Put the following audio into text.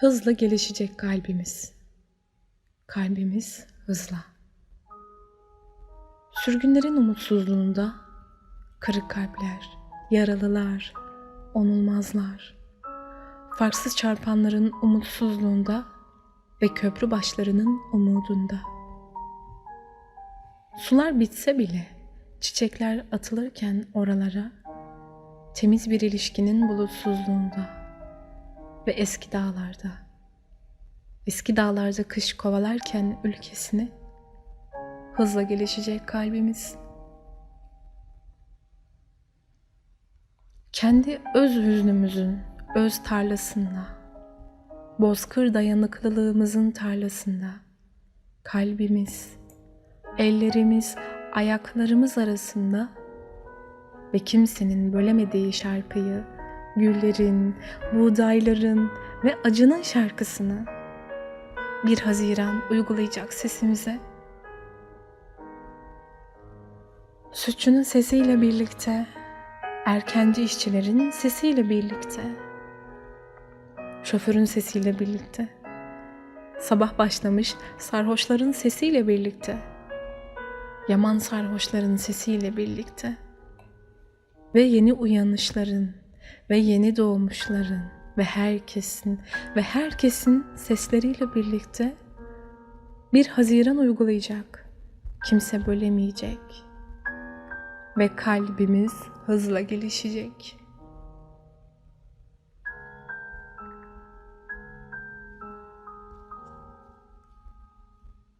Hızla gelişecek kalbimiz. Kalbimiz hızla. Sürgünlerin umutsuzluğunda kırık kalpler, yaralılar, onulmazlar. Farksız çarpanların umutsuzluğunda ve köprü başlarının umudunda. Sular bitse bile çiçekler atılırken oralara temiz bir ilişkinin bulutsuzluğunda ve eski dağlarda. Eski dağlarda kış kovalarken ülkesini hızla gelişecek kalbimiz. Kendi öz hüznümüzün öz tarlasında bozkır dayanıklılığımızın tarlasında kalbimiz ellerimiz ayaklarımız arasında ve kimsenin bölemediği şarkıyı, güllerin, buğdayların ve acının şarkısını bir Haziran uygulayacak sesimize. Sütçünün sesiyle birlikte, erkenci işçilerin sesiyle birlikte, şoförün sesiyle birlikte, sabah başlamış sarhoşların sesiyle birlikte, yaman sarhoşların sesiyle birlikte ve yeni uyanışların ve yeni doğmuşların ve herkesin ve herkesin sesleriyle birlikte bir Haziran uygulayacak. Kimse bölemeyecek ve kalbimiz hızla gelişecek.